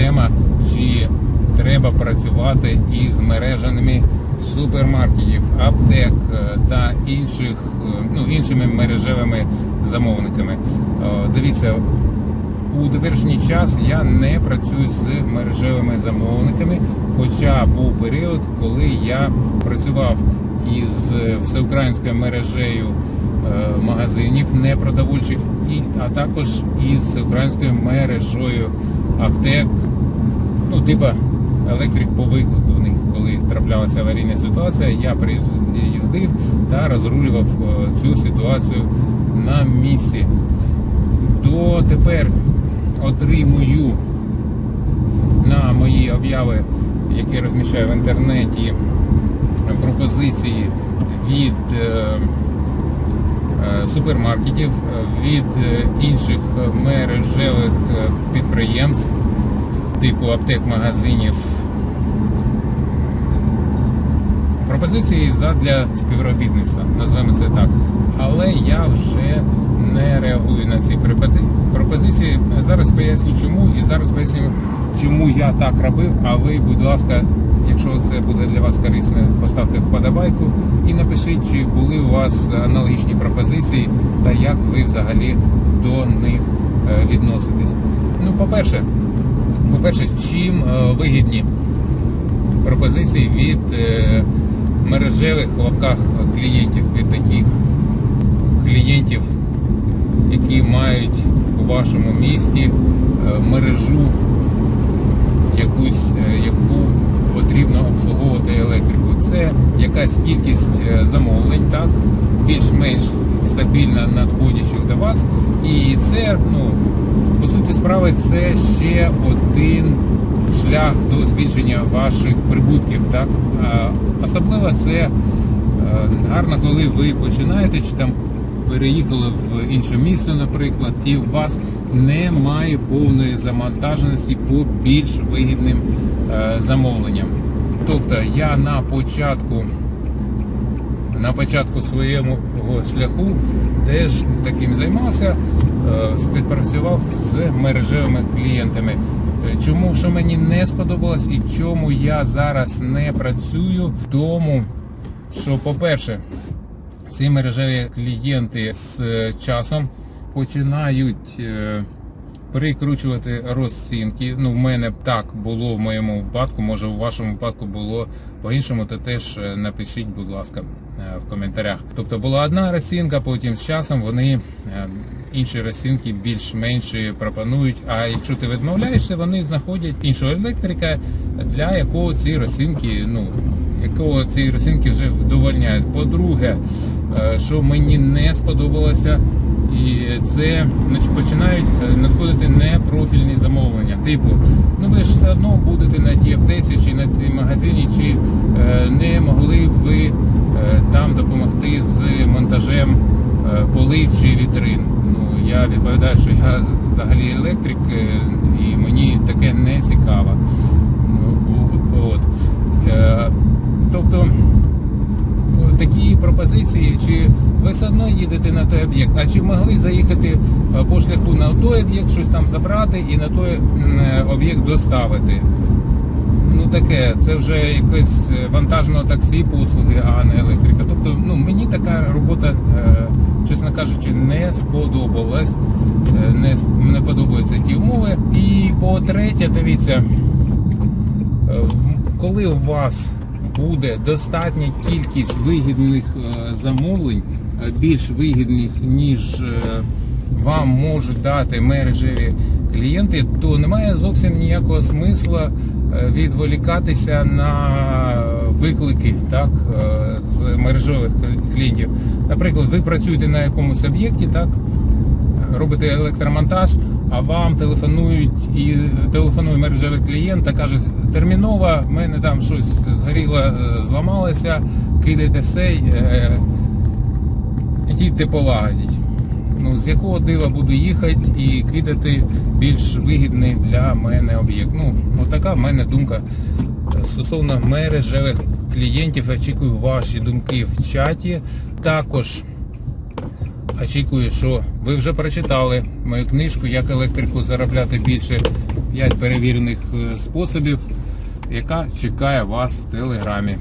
тема, чи треба працювати із мережами супермаркетів, аптек е, та інших, е, ну, іншими мережевими замовниками. Е, Дивіться, у теперішній час я не працюю з мережевими замовниками, хоча був період, коли я працював із всеукраїнською мережею магазинів непродовольчих, а також із українською мережою аптек, ну, типа електрик по виклику в них, коли траплялася аварійна ситуація, я приїздив та розрулював е, цю ситуацію на місці. Дотепер отримую на мої обяви, які розміщаю в інтернеті, пропозиції від е, е, супермаркетів, від інших мережевих підприємств, типу аптек, магазинів. Пропозиції задля співробітництва, назвемо це так. Але я вже не реагую на ці пропозиції. Зараз поясню чому і зараз поясню, чому я так робив. А ви, будь ласка, якщо це буде для вас корисно, поставте вподобайку і напишіть, чи були у вас аналогічні пропозиції та як ви взагалі до них е, відноситесь. Ну, по-перше, по-перше, чим е, вигідні пропозиції від е, мережевих в лапках клієнтів, від таких клієнтів, які мають у вашому місті е, мережу якусь, яку потрібно обслуговувати електрику. Це якась кількість замовлень, так, більш-менш стабільно надходячих до вас. І це, ну, суті справи, це ще один шлях до збільшення ваших прибутків. Так? Особливо це е, гарно, коли ви починаєте чи там переїхали в інше місто, наприклад, і у вас немає повної завантаженості по більш вигідним е, замовленням. Тобто я на початку на початку своєму шляху теж таким займався, співпрацював з мережевими клієнтами. Е, Чому що мені не сподобалось і чому я зараз не працюю, тому що, по-перше, ці мережеві клієнти з е, часом починають е, перекручувати розцінки. Ну, в мене так було в моєму випадку, може у вашому випадку було по-іншому, то теж е, напишіть, будь ласка, е, в коментарях. Тобто була одна розцінка, потім з часом вони е, інші розцінки більш-менш пропонують. А якщо ти відмовляєшся, вони знаходять іншого електрика, для якого ці розцінки, ну якого ці розцінки вже вдовольняють. По-друге, е, що мені не сподобалося, і це значить, починають е, надходити непрофільні замовлення. Типу, ну ви ж все одно будете на тій аптеці чи на тій магазині, чи е, не могли б ви там допомогти з монтажем е, полиць чи вітрин. Я відповідаю, що я взагалі електрик е, і мені таке не цікаво. От. Е, Тобто такі пропозиції, чи ви все одно їдете на той об'єкт, а чи могли заїхати е, по шляху на той об'єкт, щось там забрати і на той об'єкт доставити. Ну таке, це вже якесь е, вантажного таксі послуги, а не електрика. Тобто, ну мені така робота, е, чесно кажучи, не сподобалась. Е, Не, не подобаються ті умови. І по-третє, дивіться, коли у вас буде достатня кількість вигідних замовлень, більш вигідних, ніж вам можуть дати мережеві клієнти, то немає зовсім ніякого смисла відволікатися на виклики так, е, з мережевих клієнтів. Наприклад, ви працюєте на якомусь об'єкті, так, робите електромонтаж, а вам телефонують і телефонує мережевий клієнт та каже, терміново, в мене там щось згоріло, е, зламалося, кидайте все, е, їдьте полагодіть. Ну, з якого дива буду їхати і кидати більш вигідний для мене об'єкт. Ну, отака в мене думка стосовно мережевих клієнтів. Очікую ваші думки в чаті. Також очікую, що ви вже прочитали мою книжку Як електрику заробляти більше 5 перевірених е, способів, яка чекає вас в телеграмі.